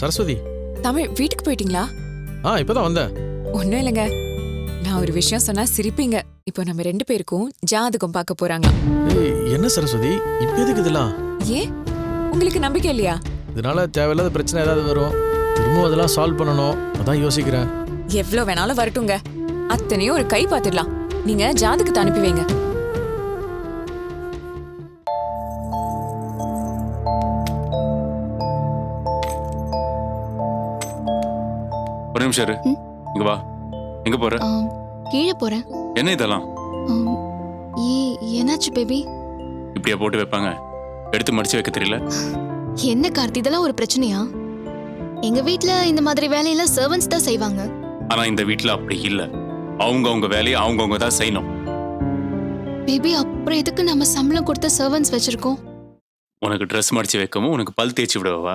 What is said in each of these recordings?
சரஸ்வதி. தமிழ் வீட்டுக்கு போயிட்டீங்களா? ஆ இப்பதான் வந்தேன். ஒன்றும் இல்லைங்க. நான் ஒரு விஷயம் சொன்னா சிரிப்பீங்க. இப்போ நம்ம ரெண்டு பேருக்கும் ஜாதகம் பார்க்க போறாங்களாம். ஏய் என்ன சரஸ்வதி? இப்போ எதுக்கு இதெல்லாம்? ஏன் உங்களுக்கு நம்பிக்கை இல்லையா? இதனால தேவையில்லாத பிரச்சனை ஏதாவது வரும். திரும்பவும் அதெல்லாம் சால்வ் பண்ணணும். அதான் யோசிக்கிறேன். எவ்வளவு வேணாலும் வரட்டுங்க. அத்தனையும் ஒரு கை பார்த்துடலாம். நீங்க ஜாதகத்தை அனுப்பி வைங்க. ஒரு நிமிஷம் இரு. ம்? இங்க வா. எங்க போற? ஆம், கீழே போறேன். என்ன இதெல்லாம்? ஆம், ஏ என்னாச்சு பேபி? இப்படியா போட்டு வைப்பாங்க? எடுத்து மடிச்சு வைக்க தெரியல. என்ன கார்த்தி இதெல்லாம் ஒரு பிரச்சனையா? எங்க வீட்ல இந்த மாதிரி வேலையெல்லாம் சர்வன்ஸ் தான் செய்வாங்க. ஆனா இந்த வீட்ல அப்படி இல்ல. அவங்க அவங்க வேலையை அவங்கவங்க தான் செய்யணும். பேபி அப்புறம் எதுக்கு நம்ம சம்பளம் கொடுத்த சர்வன்ஸ் வச்சிருக்கோம்? உனக்கு ட்ரெஸ் மடிச்சு வைக்கவும் உனக்கு பல் தேய்ச்சி விடவா?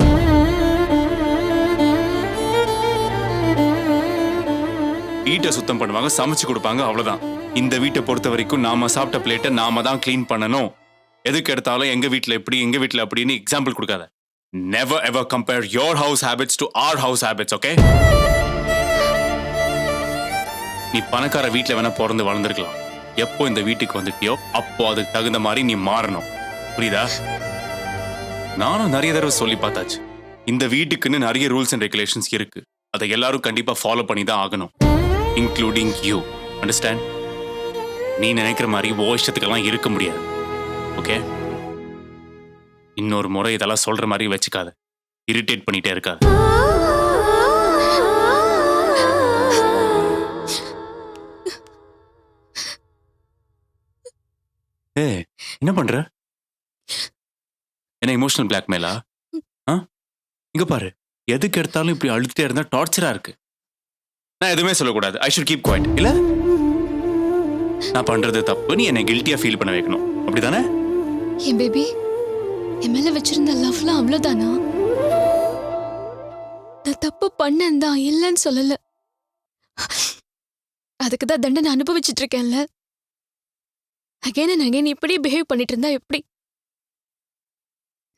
வீட்டை சுத்தம் பண்ணுவாங்க சமைச்சு கொடுப்பாங்க அவ்வளவுதான். இந்த வீட்டை பொறுத்த வரைக்கும் நாம சாப்பிட்ட பிளேட்டை நாம தான் கிளீன் பண்ணணும். எதுக்கு எடுத்தாலும் எங்க வீட்ல எப்படி எங்க வீட்ல அப்படின்னு எக்ஸாம்பிள் கொடுக்காத. Never ever compare your house habits to our house habits okay நீ பணக்கார வீட்டுல வேணா பிறந்து வளர்ந்துருக்கலாம். எப்போ இந்த வீட்டுக்கு வந்துட்டியோ அப்போ அதுக்கு தகுந்த மாதிரி நீ மாறணும். புரியுதா? நானும் நிறைய தடவை சொல்லி பார்த்தாச்சு. இந்த வீட்டுக்குன்னு நிறைய ரூல்ஸ் அண்ட் ரெகுலேஷன்ஸ் இருக்கு. அதை எல்லாரும் கண்டிப்பா ஃபாலோ பண்ணி தான் ஆகணும். இன்க்ளூடிங் யூ அண்டர்ஸ்டாண்ட் நீ நினைக்கிற மாதிரி ஓ இஷ்டத்துக்கெல்லாம் இருக்க முடியாது. ஓகே இன்னொரு முறை இதெல்லாம் சொல்ற மாதிரி வச்சுக்காத. இரிட்டேட் பண்ணிட்டே இருக்காது. ஏ என்ன பண்ற? என்ன இமோஷனல் பிளாக்மெயிலா ஆ? இங்க பாரு. எதுக்கு எடுத்தாலும் இப்படி அழுத்திட்டே இருந்தா டார்ச்சரா இருக்கு. நான் எதுவுமே சொல்லக்கூடாது. ஐ ஷுட் கீப் குவாய்ட் இல்ல? நான் பண்றது தப்பு. நீ என்னை கில்ட்டியா ஃபீல் பண்ண வைக்கணும். அப்படிதானே? என் பேபி என் மேல வச்சிருந்த லவ்லாம் அவ்வளவுதானா? நான் தப்பு பண்ணேன் தான் இல்லைன்னு சொல்லல. அதுக்கு தான் தண்டனை அனுபவிச்சுட்டு இருக்கேன்ல. அகைன் அண்ட் அகைன் இப்படி பிஹேவ் பண்ணிட்டு இருந்தா எப்படி?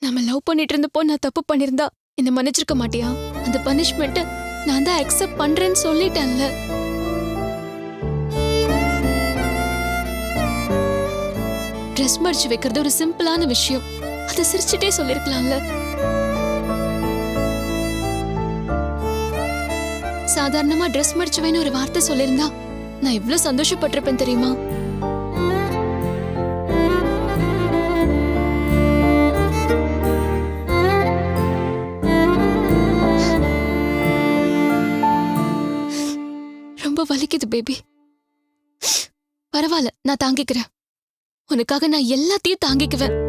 நம்ம லவ் பண்ணிட்டு இருந்தப்போ நான் தப்பு பண்ணிருந்தா என்ன மன்னிச்சிருக்க மாட்டியா? அந்த பனிஷ்மெண்ட்டை நான் தான் அக்செப்ட் பண்றேன்னு சொல்லிட்டேன்ல. ட்ரெஸ் மடிச்சு வைக்கிறது ஒரு சிம்பிளான விஷயம். அதை சிரிச்சுட்டே சொல்லிருக்கலாம்ல. சாதாரணமா ட்ரெஸ் மடிச்சு வைன்னு ஒரு வார்த்தை சொல்லியிருந்தா நான் எவ்வளவு சந்தோஷப்பட்டிருப்பேன் தெரியுமா? வலிக்குது பேபி பரவாயில்ல நான் தாங்கிக்கிறேன். உனக்காக நான் எல்லாத்தையும் தாங்கிக்குவேன்.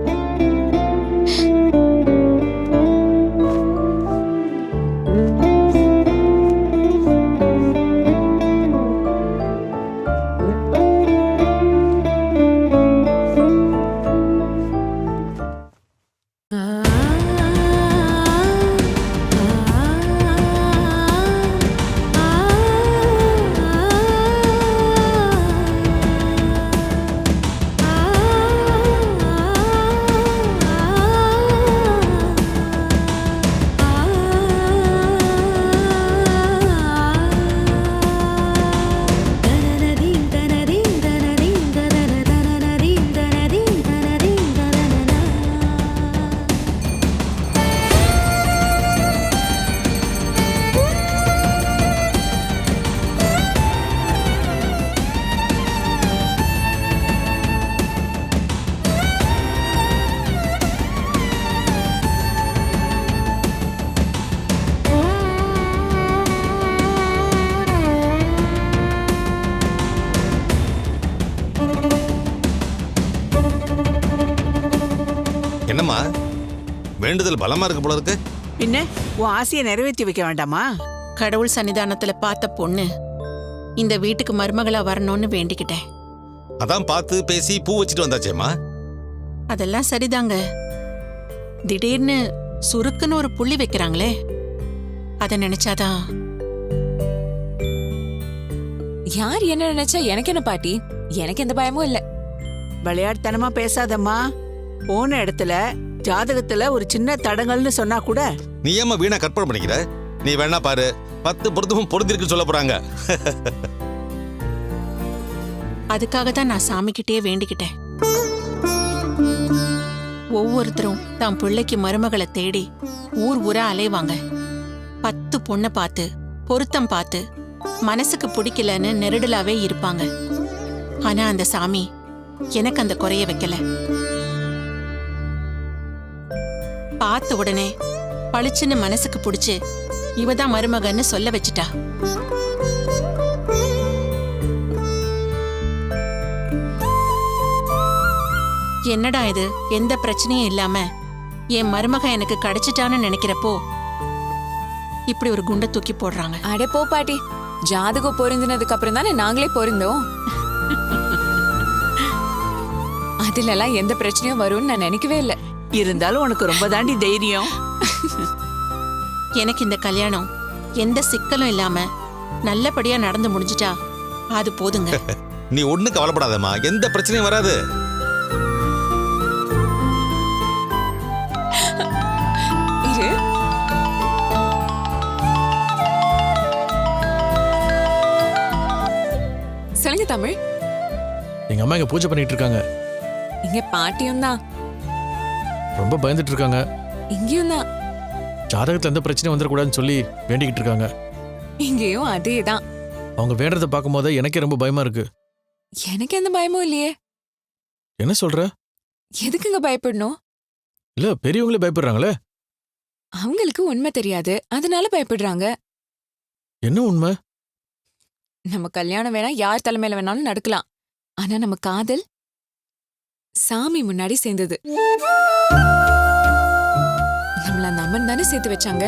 என்னம்மா வேண்டுதல் பலமா இருக்கு போல இருக்கு. பின்ன உன் ஆசையை நிறைவேற்றி வைக்க வேண்டாமா? கடவுள் சன்னிதானத்துல பார்த்த பொண்ணு இந்த வீட்டுக்கு மருமகளா வரணும்னு வேண்டிக்கிட்டேன். அதான் பார்த்து பேசி பூ வச்சுட்டு வந்தாச்சேம்மா. அதெல்லாம் சரிதாங்க. திடீர்னு சுருக்குன்னு ஒரு புள்ளி வைக்கிறாங்களே அத நினைச்சாதான். யார் என்ன நினைச்சா எனக்கு என்ன பாட்டி? எனக்கு எந்த பயமும் இல்ல. விளையாட்டுத்தனமா பேசாதம்மா. போன இடத்துல ஜாதகத்துல ஒரு சின்ன தடங்கல்னு சொன்னா கூட நீ ஏம்மா வீணா கற்பனை பண்ணிக்கிற? நீ வேணா பாரு. பத்து பொருத்தமும் பொருந்திருக்கு சொல்ல போறாங்க. அதுக்காக தான் நான் சாமிக்கிட்டே வேண்டிக்கிட்டேன். ஒவ்வொருத்தரும் தான் பிள்ளைக்கு மருமகளை தேடி ஊர் ஊரா அலைவாங்க. பத்து பொண்ணை பார்த்து பொருத்தம் பார்த்து மனசுக்கு பிடிக்கலன்னு நெருடலாவே இருப்பாங்க. ஆனா அந்த சாமி எனக்கு அந்த குறைய வைக்கல. பார்த்த உடனே பளிச்சுன்னு மனசுக்கு பிடிச்சு இவதான் மருமகன்னு சொல்ல வச்சிட்டா. என்னடா இது? எந்த பிரச்சனையும் இல்லாம என் மருமக எனக்கு கிடைச்சிட்டான்னு நினைக்கிறப்போ இப்படி ஒரு குண்டை தூக்கி போடுறாங்க. அட போ பாட்டி. ஜாதகம் பொருந்தினதுக்கு அப்புறம் தானே நாங்களே பொருந்தோம். அதுல எல்லாம் எந்த பிரச்சனையும் வரும்னு நான் நினைக்கவே இல்லை. இருந்தாலும் உனக்கு ரொம்ப தாண்டி தைரியம். எனக்கு இந்த கல்யாணம் எந்த சிக்கலும் இல்லாம நல்லபடியா நடந்து முடிஞ்சிட்டா அது போதுங்க. நீ ஒண்ணு கவலைப்படாதம்மா. எந்த பிரச்சனையும் வராது. சொல்லுங்க தமிழ். எங்க அம்மா இங்க பூஜை பண்ணிட்டு இருக்காங்க. இங்க பாட்டியும் தான். ரொம்ப பயந்துட்டு இருக்காங்க இங்கேயும் தான். ஜாதகத்துல எந்த பிரச்சனையும் வந்துடக்கூடாதுன்னு சொல்லி வேண்டிக்கிட்டு இருக்காங்க. இங்கேயும் அதே தான் அவங்க வேண்டதை பார்க்கும்போது எனக்கே ரொம்ப பயமா இருக்கு. எனக்கு எந்த பயமும் இல்லையே. என்ன சொல்ற? எதுக்குங்க பயப்படணும்? இல்ல பெரியவங்களே பயப்படுறாங்களே? அவங்களுக்கு உண்மை தெரியாது. அதனால பயப்படுறாங்க. என்ன உண்மை? நம்ம கல்யாணம் வேணா யார் தலைமையில வேணாலும் நடக்கலாம். ஆனா நம்ம காதல் சாமி முன்னாடி சேர்ந்தது. அந்த அம்மன் தானே சேர்த்து வச்சாங்க?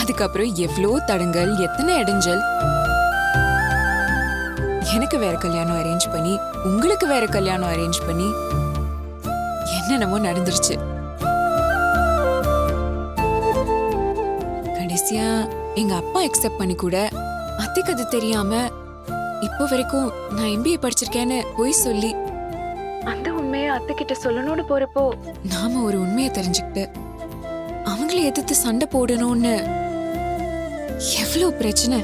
அதுக்கப்புறம் எவ்வளோ தடங்கல் எத்தனை இடைஞ்சல்? எனக்கு வேற கல்யாணம் அரேஞ்ச் பண்ணி உங்களுக்கு வேற கல்யாணம் அரேஞ்ச் பண்ணி என்னென்னமோ நடந்துருச்சு. கடைசியா எங்க அப்பா அக்செப்ட் பண்ணி கூட அத்தைக்கு அது தெரியாம இப்போ வரைக்கும் நான் எம்பிஏ படிச்சிருக்கேன்னு போய் சொல்லி அத்தை கிட்ட சொல்லணும்னு போறப்போ நாம ஒரு உண்மையை தெரிஞ்சுக்கிட்டு அவங்கள எதிர்த்து சண்டை போடணும்னு எவ்வளவு பிரச்சனை?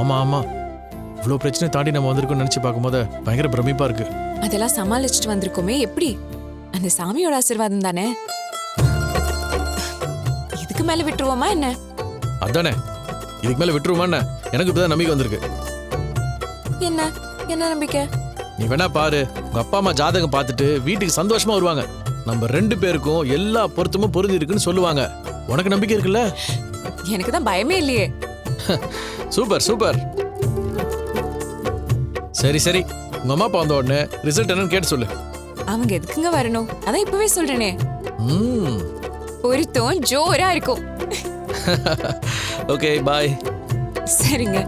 ஆமா ஆமா. இவ்வளோ பிரச்சனை தாண்டி நம்ம வந்திருக்கோம்னு நினைச்சு பார்க்கும்போது பயங்கர பிரமிப்பா இருக்கு. அதெல்லாம் சமாளிச்சுட்டு வந்திருக்கோமே எப்படி? அந்த சாமியோட ஆசீர்வாதம் தானே? இதுக்கு மேல விட்டுருவோமா என்ன? அதானே. இதுக்கு மேல விட்டுருவோமா என்ன? எனக்கு இப்பதான் நம்பிக்கை வந்திருக்கு. என்ன? என்ன நம்பிக்கை? நீ வேணா பாரு. உங்க அப்பா அம்மா ஜாதகம் பார்த்துட்டு வீட்டுக்கு சந்தோஷமா வருவாங்க. நம்ம ரெண்டு பேருக்கும் எல்லா பொருத்தமும் பொருந்தி இருக்குன்னு சொல்லுவாங்க. உனக்கு நம்பிக்கை இருக்குல்ல? எனக்கு தான் பயமே இல்லையே. Super super. சரி சரி. உங்க அம்மா அப்பா வந்த உடனே ரிசல்ட் என்னன்னு கேட்டு சொல்லு. அவங்க எதுக்குங்க வரணும்? அதான் இப்பவே சொல்றேனே. ம். பொருத்தம் ஜோரா இருக்கும். ஓகே பாய் சரிங்க.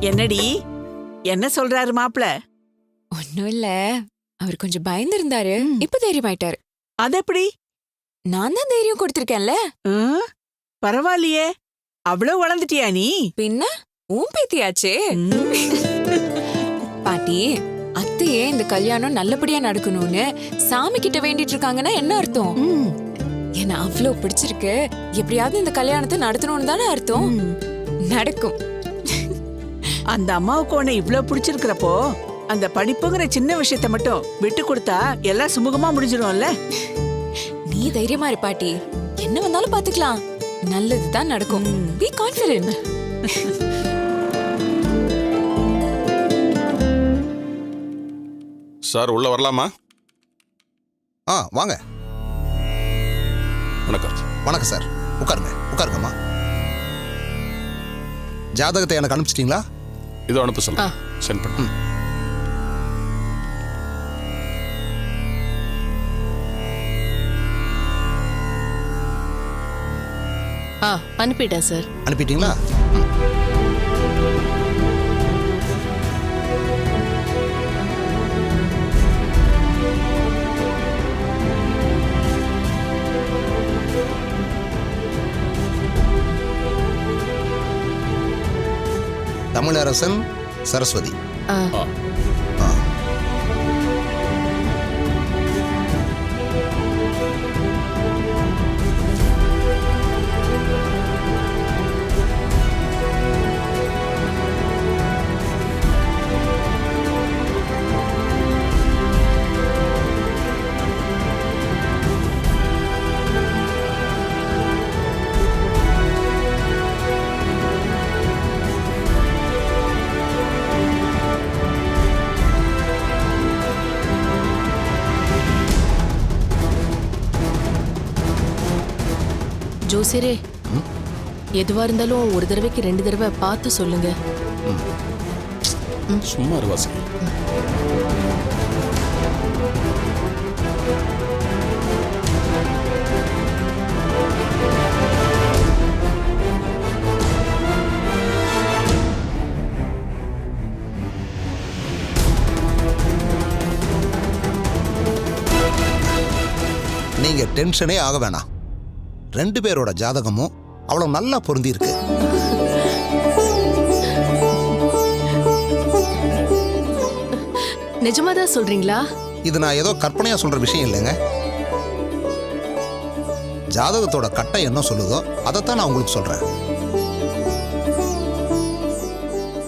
என்னடி? என்ன சொல்றாரு மாப்ள ஒன்னும் இல்ல. அவர் கொஞ்சம் பயந்து இருந்தாரு இப்ப தைரியமாயிட்டாரு அது எப்படி நான் தான் தைரியம் கொடுத்திருக்கேன்ல? பரவாயில்லையே. அவ்வளவு வளர்ந்துட்டியா நீ? பின்ன? உன் பேத்தியாச்சே. பாட்டி அத்தையே இந்த கல்யாணம் நல்லபடியா நடக்கணும்னு சாமி கிட்ட வேண்டிட்டு இருக்காங்கன்னா என்ன அர்த்தம். என்ன அவ்வளோ பிடிச்சிருக்கு. எப்படியாவது இந்த கல்யாணத்தை நடத்தணும்னு தானே அர்த்தம். நடக்கும். அந்த அம்மாவுக்கு உன்னை இவ்ளோ பிடிச்சிருக்கிறப்போ அந்த படிப்புங்கிற சின்ன விஷயத்த மட்டும் விட்டு கொடுத்தா எல்லாம் சுமூகமா முடிஞ்சிடும்ல நீ தைரியமா இரு பாட்டி. என்ன வந்தாலும் பாத்துக்கலாம். நல்லதுதான் நடக்கும். பி கான்ஃபிடென்ட் சார் உள்ள வரலாமா? ஆ வாங்க. வணக்கம் வணக்கம் சார் உட்காருங்க. உட்காருங்கம்மா. ஜாதகத்தை எனக்கு அனுப்பிச்சிட்டிங்களா? இதோ அனுப்ப சொல்லுங்க சென்ட் பண்ண. ஆ அனுப்பிட்டேன் சார். அனுப்பிட்டீங்களா? தமிழரசன் சரஸ்வதி. ஜோசியரே எதுவா இருந்தாலும் ஒரு தடவைக்கு ரெண்டு தடவை பார்த்து சொல்லுங்க. சும்மா வாசுகி நீங்க டென்ஷனே ஆக வேணாம். ரெண்டு பேரோட ஜாதகமும் அவ்வளவு நல்லா பொருந்தி இருக்கு நிஜமாதான் சொல்றீங்களா? இது நான் ஏதோ கற்பனையா சொல்ற விஷயம் இல்லைங்க. ஜாதகத்தோட கட்டம் என்ன சொல்லுதோ அதைத்தான் நான் உங்களுக்கு சொல்றேன்.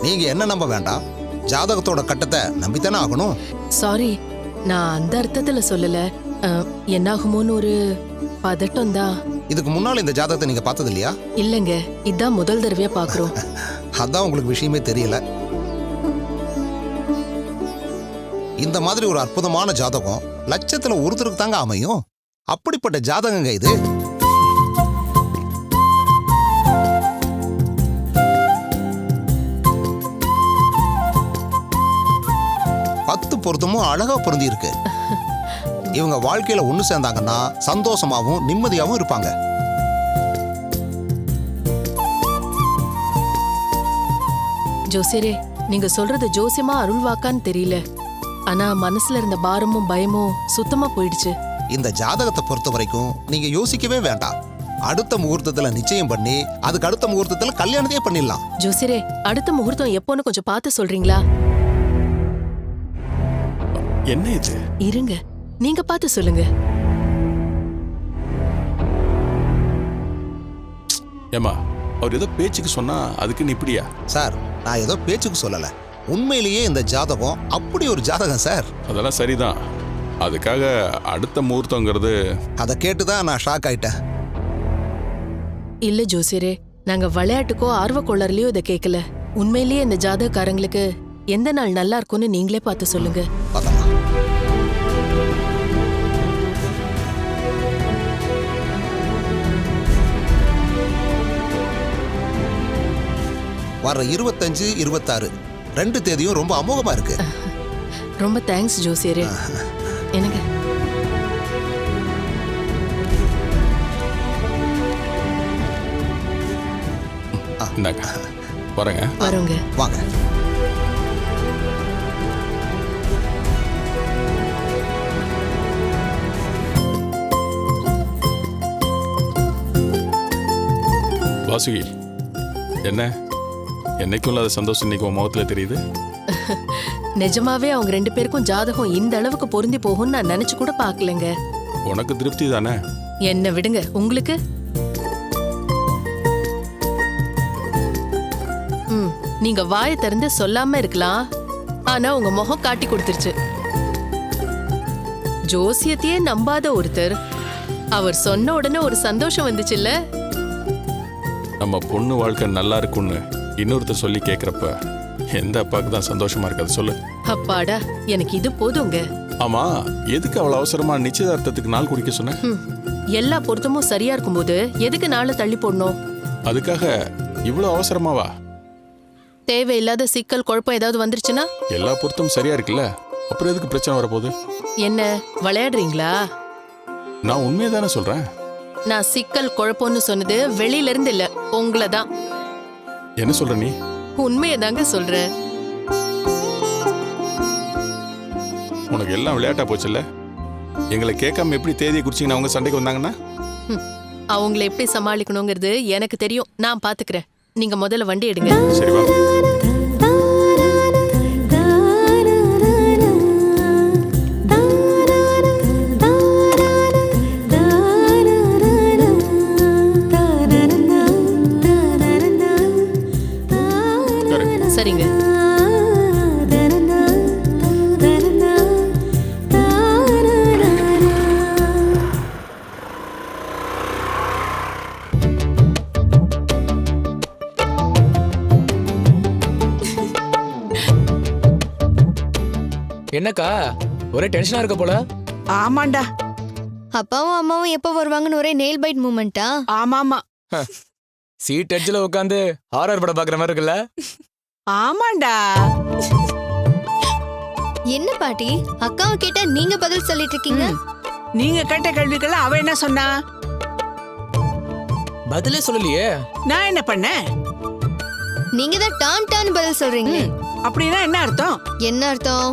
நீங்க என்ன நம்ப வேண்டாம்? ஜாதகத்தோட கட்டத்தை நம்பித்தானே ஆகணும்? சாரி நான் அந்த அர்த்தத்துல சொல்லல. அஹ், என்னாகுமோன்னு ஒரு பதட்டம் தான் இதுக்கு முன்னால் இந்த ஜாதகத்தை நீங்க பார்த்தது இல்லையா இல்லைங்க இதான் முதல் தடவையா பாக்குறோம் அதான் உங்களுக்கு விஷயமே தெரியல. இந்த மாதிரி ஒரு அற்புதமான ஜாதகம் லட்சத்துல ஒருத்தருக்கு தாங்க அமையும். அப்படிப்பட்ட ஜாதகங்க இது. பத்து பொருத்தமும் அழகா பொருந்தி இருக்கு இவங்க வாழ்க்கையில ஒண்ணு சேர்ந்தாங்கன்னா சந்தோஷமாவும் நிம்மதியாவும் இருப்பாங்க. ஜோசியரே நீங்க சொல்றது ஜோசியமா அருள்வாக்கான்னு தெரியல. ஆனா மனசுல இருந்த பாரமும் பயமும் சுத்தமா போயிடுச்சு. இந்த ஜாதகத்தை பொறுத்த வரைக்கும் நீங்க யோசிக்கவே வேண்டாம். அடுத்த முகூர்த்தத்துல நிச்சயம் பண்ணி அதுக்கு அடுத்த முகூர்த்தத்துல கல்யாணத்தையே பண்ணிடலாம். ஜோசியரே அடுத்த முகூர்த்தம் எப்போன்னு கொஞ்சம் பார்த்து சொல்றீங்களா? என்ன இது? இருங்க. நீங்க பார்த்து சொல்லுங்க. ஏமா அவர் ஏதோ பேச்சுக்கு சொன்னா அதுக்கு நீ இப்படியா? சார் நான் ஏதோ பேச்சுக்கு சொல்லல. உண்மையிலேயே இந்த ஜாதகம் அப்படி ஒரு ஜாதகம் சார். அதெல்லாம் சரிதான். அதுக்காக அடுத்த முகூர்த்தங்கிறது அதை கேட்டு தான் நான் ஷாக் ஆயிட்டேன். இல்ல ஜோசியரே நாங்க விளையாட்டுக்கோ ஆர்வ கோளர்லயோ இதை கேட்கல உண்மையிலேயே இந்த ஜாதகக்காரங்களுக்கு எந்த நாள் நல்லா இருக்கும்னு நீங்களே பார்த்து சொல்லுங்க. பார்த்தோமா வர்ற இருபத்தஞ்சு இருபத்தாறு. ரெண்டு தேதியும் ரொம்ப அமோகமா இருக்கு. ரொம்ப தேங்க்ஸ் ஜோசியரே. எனக்கு இந்தாங்க. வரேங்க. வரோங்க. வாங்க. வாசுகி என்ன? என்னைக்கும் இல்லாத சந்தோஷம் இன்னைக்கு உன் முகத்துல தெரியுது? நிஜமாவே அவங்க ரெண்டு பேருக்கும் ஜாதகம் இந்த அளவுக்கு பொருந்தி போகும்னு நான் நினைச்சு கூட பார்க்கலங்க. உனக்கு திருப்தி தானே? என்ன விடுங்க. உங்களுக்கு? ம் நீங்க வாயை திறந்து சொல்லாம இருக்கலாம். ஆனா உங்க முகம் காட்டி கொடுத்துருச்சு. ஜோசியத்தையே நம்பாத ஒருத்தர் அவர் சொன்ன உடனே ஒரு சந்தோஷம் வந்துச்சுல்ல? நம்ம பொண்ணு வாழ்க்கை நல்லா இருக்கும்னு. இன்னொருத்தர் சொல்லி கேட்குறப்ப எந்த அப்பாவுக்கு தான் சந்தோஷமா இருக்காது சொல்லு. அப்பாடா எனக்கு இது போதுங்க. ஆமா எதுக்கு அவ்வளவு அவசரமா நிச்சயதார்த்தத்துக்கு நாள் குடிக்க சொன்ன? எல்லா பொருத்தமும் சரியா இருக்கும்போது எதுக்கு நாளை தள்ளி போடணும்? அதுக்காக இவ்வளவு அவசரமாவா தேவையில்லாத சிக்கல் குழப்பம் ஏதாவது வந்துருச்சுன்னா? எல்லா பொருத்தமும் சரியா இருக்குல்ல? அப்புறம் எதுக்கு பிரச்சனை வரப்போகுது? என்ன விளையாடுறீங்களா? நான் உண்மையை தானே சொல்றேன். நான் சிக்கல் குழப்பம்னு சொன்னது வெளியில இருந்து இல்ல உங்களை தான். என்ன சொல்ற நீ? உண்மையை தாங்க சொல்றேன் உனக்கு எல்லாம் விளையாட்டா போச்சுல்ல? எங்களை கேட்காம எப்படி தேதியை குறிச்சிங்கன்னா அவங்க சண்டைக்கு வந்தாங்கன்னா? அவங்கள எப்படி சமாளிக்கணுங்கிறது எனக்கு தெரியும். நான் பாத்துக்கிறேன். நீங்க முதல்ல வண்டி எடுங்க. சரி வா. என்னக்கா? ஒரே டென்ஷனா இருக்க போல. ஆமாண்டா. அப்பாவும் அம்மாவும் எப்போ வருவாங்கன்னு ஒரே நெயில் பைட் மூமெண்டா ஆமாமா சீட் எட்ஜில் உட்காந்து ஹாரர் படம் பார்க்குற மாதிரி இருக்குல்ல? ஆமாண்டா. என்ன பாட்டி? அக்காவை கேட்டா நீங்க பதில் சொல்லிட்டு இருக்கீங்க. நீங்க கேட்ட கேள்விக்கெல்லாம் அவ என்ன சொன்னா? பதிலே சொல்லலையே. நான் என்ன பண்ணேன்? நீங்க தான் டான் டான் பதில் சொல்றீங்க. அப்படின்னா என்ன அர்த்தம்? என்ன அர்த்தம்?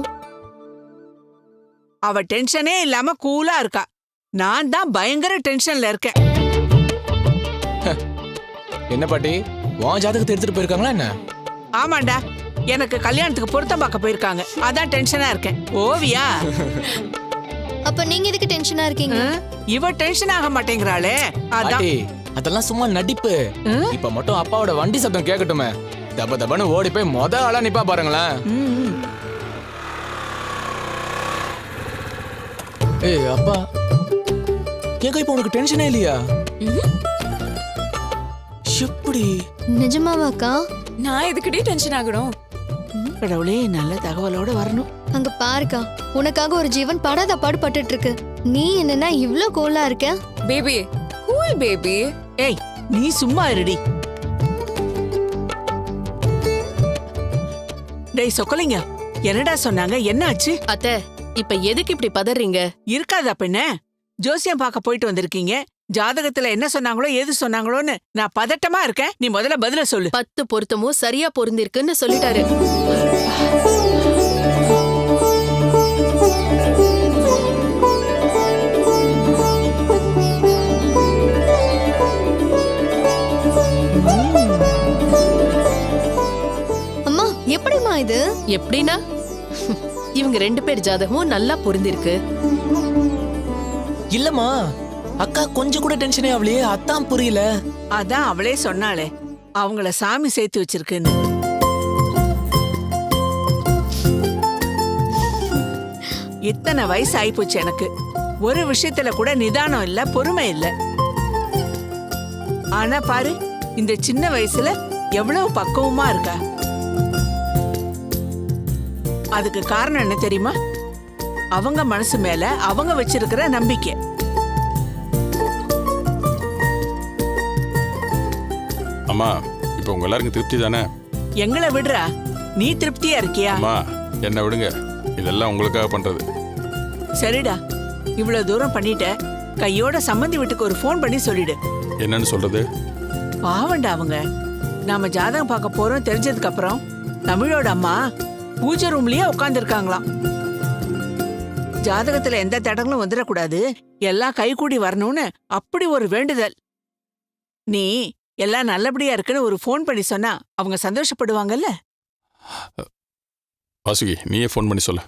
அவ டென்ஷனே இல்லாம கூலா இருக்கா. நான் தான் பயங்கர டென்ஷன்ல இருக்கேன். என்ன பாட்டி? உன் ஜாதகத்தை எடுத்துட்டு போயிருக்காங்களா என்ன? ஆமாண்டா. எனக்கு கல்யாணத்துக்கு பொருத்தம் பார்க்க போயிருக்காங்க. அதான் டென்ஷனா இருக்கேன். ஓவியா? அப்ப நீங்க எதுக்கு டென்ஷனா இருக்கீங்க? இவ டென்ஷன் ஆக மாட்டேங்கிறாளே. அதான். அதெல்லாம் சும்மா நடிப்பு? இப்ப மட்டும் அப்பாவோட வண்டி சத்தம் கேட்கட்டுமே தப தபன்னு ஓடி போய் மொத ஆளா நிப்பா பாருங்களேன் ம், ம். ஏய் அப்பா. ஏங்க இப்ப உனக்கு டென்ஷனே இல்லையா? எப்படி? நிஜமாவாக்கா? நான் எதுக்கிட்டே டென்ஷன் ஆகணும்? கடவுளே நல்ல தகவலோட வரணும். அங்க பாருக்கா உனக்காக ஒரு ஜீவன் படாத பாடு பட்டுட்டு இருக்கு நீ என்னன்னா இவ்ளோ கோலா இருக்க? பேபி கூல் பேபி ஏய் நீ சும்மா இருடி. டேய் சொக்கலிங்க. என்னடா சொன்னாங்க? என்னாச்சு அத்தை இப்ப எதுக்கு இப்படி பதறீங்க? இருக்காதா பெண்ண? ஜோசியம் பார்க்க போயிட்டு வந்திருக்கீங்க. ஜாதகத்துல என்ன சொன்னாங்களோ ஏது சொன்னாங்களோன்னு நான் பதட்டமா இருக்கேன். நீ முதல்ல பதில சொல்லு. பத்து பொருத்தமும் சரியா பொருந்திருக்குன்னு சொல்லிட்டாரு. அம்மா எப்படிம்மா இது? எப்படின்னா? இவங்க ரெண்டு பேர் ஜாதகமும் நல்லா பொருந்திருக்கு. இல்லம்மா அக்கா கொஞ்சம் கூட டென்ஷனே ஆகலையே அதான் புரியல. அதான் அவளே சொன்னாளே அவங்கள சாமி சேர்த்து வச்சிருக்குன்னு. இத்தனை வயசு ஆயிப்போச்சு எனக்கு. ஒரு விஷயத்துல கூட நிதானம் இல்ல பொறுமை இல்ல. ஆனா பாரு இந்த சின்ன வயசுல எவ்வளவு பக்குவமா இருக்கா. அதுக்கு காரணம் என்ன தெரியுமா? அவங்க மனசு மேல அவங்க வச்சிருக்கிற நம்பிக்கை. அம்மா இப்போ உங்க எல்லாருக்கும் திருப்தி தானே? எங்களை விடுறா. நீ திருப்தியா இருக்கியா? அம்மா என்ன விடுங்க. இதெல்லாம் உங்களுக்காக பண்றது. சரிடா. இவ்வளவு தூரம் பண்ணிட்ட. கையோட சம்மந்தி வீட்டுக்கு ஒரு ஃபோன் பண்ணி சொல்லிடு. என்னன்னு சொல்றது? பாவண்டா அவங்க. நாம ஜாதகம் பார்க்க போறோம் தெரிஞ்சதுக்கு அப்புறம். தமிழோட அம்மா. பூஜை ரூம்லயே உட்கார்ந்திருக்காங்களாம். ஜாதகத்துல எந்த தடங்களும் வந்துடக்கூடாது எல்லாம் கைகூடி வரணும்னு அப்படி ஒரு வேண்டுதல். நீ எல்லாம் நல்லபடியா இருக்குன்னு ஒரு ஃபோன் பண்ணி சொன்னா அவங்க சந்தோஷப்படுவாங்கல்ல? வாசுகி நீயே ஃபோன் பண்ணி சொல்லு.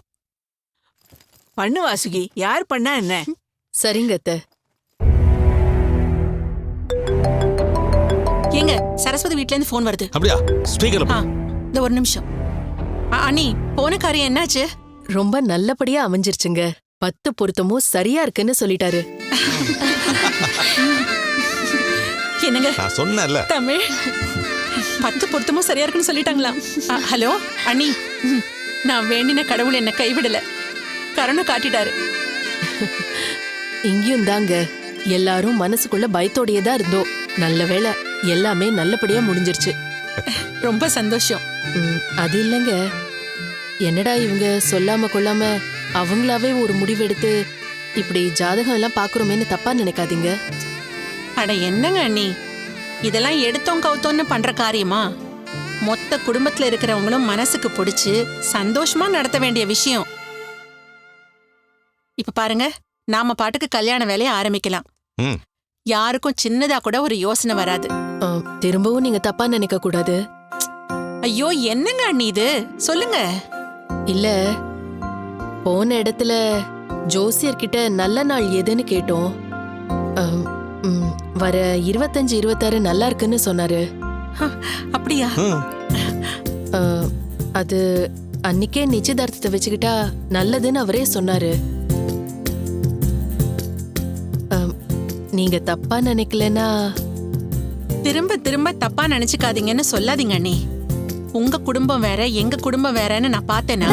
பண்ணு வாசுகி யார் பண்ணா என்ன? சரிங்க அத்தை. ஏங்க சரஸ்வதி வீட்ல இருந்து ஃபோன் வருது. அப்படியா? ஸ்பீக்கர்ல ஆ இந்த ஒரு நிமிஷம். அ, அண்ணி போன காரியம் என்னாச்சு? ரொம்ப நல்லபடியா அமைஞ்சிருச்சுங்க. பத்து பொருத்தமும் சரியா இருக்குன்னு சொல்லிட்டாரு. என்னங்க? நான் சொன்னேன்ல. தமிழ். பத்து பொருத்தமும் சரியா இருக்குன்னு சொல்லிட்டாங்களா? அ, ஹலோ அண்ணி. ம், நான் வேண்டின கடவுள் என்ன கைவிடல. கருணை காட்டிட்டாரு. இங்கேயும் தாங்க. எல்லாரும் மனசுக்குள்ள பயத்தோடயே தான் இருந்தோம். நல்ல வேளை எல்லாமே நல்லபடியா முடிஞ்சிருச்சு. ரொம்ப சந்தோஷம். அது இல்லைங்க. என்னடா இவங்க சொல்லாம கொள்ளாம அவங்களாவே ஒரு முடிவெடுத்து இப்படி ஜாதகம் எல்லாம் பாக்குறோமேன்னு தப்பா நினைக்காதீங்க. அட என்னங்க அண்ணி? இதெல்லாம் எடுத்தோம் கவுத்தோன்னு பண்ற காரியமா? மொத்த குடும்பத்துல இருக்கிறவங்களும் மனசுக்கு பிடிச்சு சந்தோஷமா நடத்த வேண்டிய விஷயம். இப்ப பாருங்க நாம பாட்டுக்கு கல்யாண வேலையை ஆரம்பிக்கலாம். ம். யாருக்கும் சின்னதா கூட ஒரு யோசனை வராது. திரும்பவும் நீங்க தப்பா நினைக்க கூடாது ஐயோ என்னங்க அண்ணி இது? சொல்லுங்க. இல்ல போன இடத்துல ஜோசியர்கிட்ட நல்ல நாள் எதுன்னு கேட்டோம். ம், வர இருபத்தஞ்சு இருபத்தாறு நல்லா இருக்குன்னு சொன்னாரு. அப்படியா? ம். ஆ, அது அன்னிக்கே நிச்சயதார்த்தத்தை வச்சுக்கிட்டா நல்லதுன்னு அவரே சொன்னாரு. ஆம், நீங்க தப்பா நினைக்கலனா திரும்ப திரும்ப தப்பா நினைச்சுக்காதீங்கன்னு சொல்லாதீங்க அண்ணி. உங்க குடும்பம் வேற எங்க குடும்பம் வேறன்னு நான் பார்த்தேனா?